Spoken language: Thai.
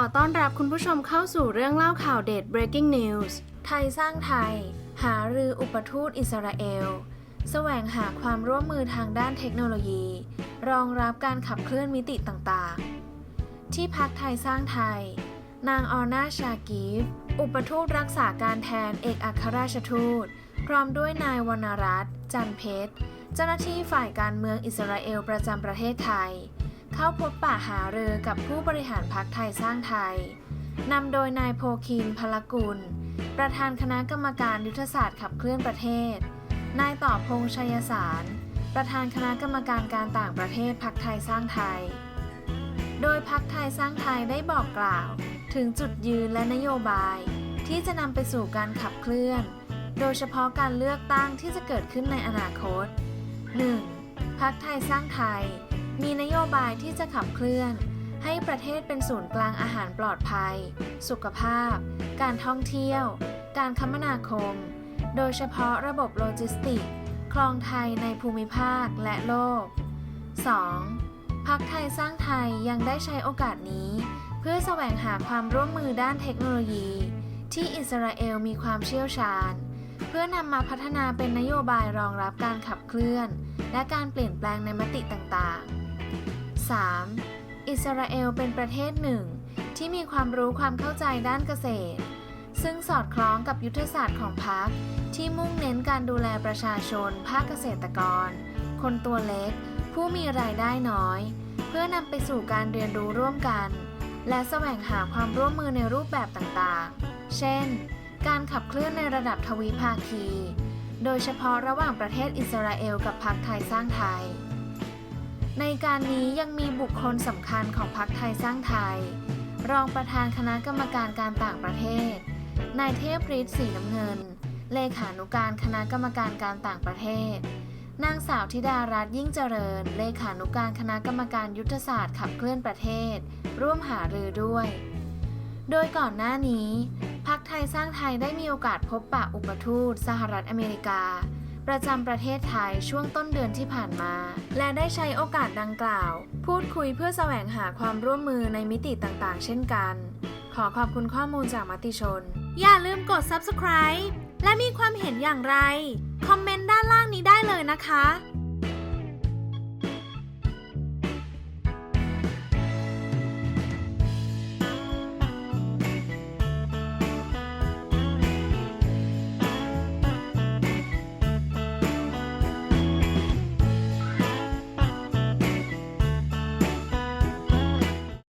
อต้อนรับคุณผู้ชมเข้าสู่เรื่องเล่าข่าวเด็ด breaking news ไทยสร้างไทย หารืออุปทูตอิสราเอล แสวงหาความร่วมมือทางด้านเทคโนโลยี รองรับการขับเคลื่อนมิติต่างๆ ที่พักไทยสร้างไทย นางออนาชากีฟ อุปทูตรักษาการแทนเอกอัครราชทูต พร้อมด้วยนายวรรณรัตน์จันเพชร เจ้าหน้าที่ฝ่ายการเมืองอิสราเอลประจำประเทศไทย เข้าพบปะหารือกับผู้บริหารพักไทยสร้างไทย นำโดยนายโพคินพลกุล ประธานคณะกรรมการยุทธศาสตร์ขับเคลื่อนประเทศ นายต่อพงษ์ชัยสาร ประธานคณะกรรมการการต่างประเทศพักไทยสร้างไทย โดยพักไทยสร้างไทยได้บอกกล่าว ถึงจุดยืนและนโยบาย ที่จะนำไปสู่การขับเคลื่อน โดยเฉพาะการเลือกตั้งที่จะเกิดขึ้นในอนาคต 1. พักไทยสร้างไทย มีนโยบายที่จะขับเคลื่อน ให้ประเทศเป็นศูนย์กลางอาหารปลอดภัย สุขภาพ การท่องเที่ยว การคมนาคม โดยเฉพาะระบบโลจิสติกส์คลองไทยในภูมิภาคและโลก 2. พักไทยสร้างไทยยังได้ใช้โอกาสนี้ เพื่อแสวงหาความร่วมมือด้านเทคโนโลยี ที่อิสราเอลมีความเชี่ยวชาญ เพื่อนำมาพัฒนาเป็นนโยบายรองรับการขับเคลื่อน และการเปลี่ยนแปลงในมติต่างๆ 3. อิสราเอลเป็นประเทศหนึ่ง ที่มีความรู้ความเข้าใจด้านเกษตร ซึ่งสอดคล้องกับยุทธศาสตร์ของพรรคที่มุ่งเน้นการดูแลประชาชน ภาคเกษตรกร คนตัวเล็ก ผู้มีรายได้น้อย เพื่อนำไปสู่การเรียนรู้ร่วมกัน และแสวงหาความร่วมมือในรูปแบบต่างๆ เช่น การขับเคลื่อนในระดับทวีภาคี โดยเฉพาะระหว่างประเทศอิสราเอลกับพรรคไทยสร้างไทย ในการนี้ยังมีบุคคลสำคัญของพรรคไทยสร้างไทย รองประธานคณะกรรมการการต่างประเทศ นายเทพฤทธิ์สีน้ำเงิน เลขานุการคณะกรรมการการต่างประเทศ นางสาวธิดารัตน์ยิ่งเจริญ เลขานุการคณะกรรมการยุทธศาสตร์ขับเคลื่อนประเทศ ร่วมหารือด้วย โดยก่อนหน้านี้พักไทยสร้างไทยได้มีโอกาสพบปะอุปทูตสหรัฐอเมริกา ประจำประเทศไทยช่วงต้นเดือนที่ผ่านมา และได้ใช้โอกาสดังกล่าว พูดคุยเพื่อแสวงหาความร่วมมือในมิติต่างๆ เช่นกัน ขอขอบคุณข้อมูลจากมติชน อย่าลืมกด subscribe และมีความเห็นอย่างไร คอมเมนต์ด้านล่างนี้ได้เลยนะคะ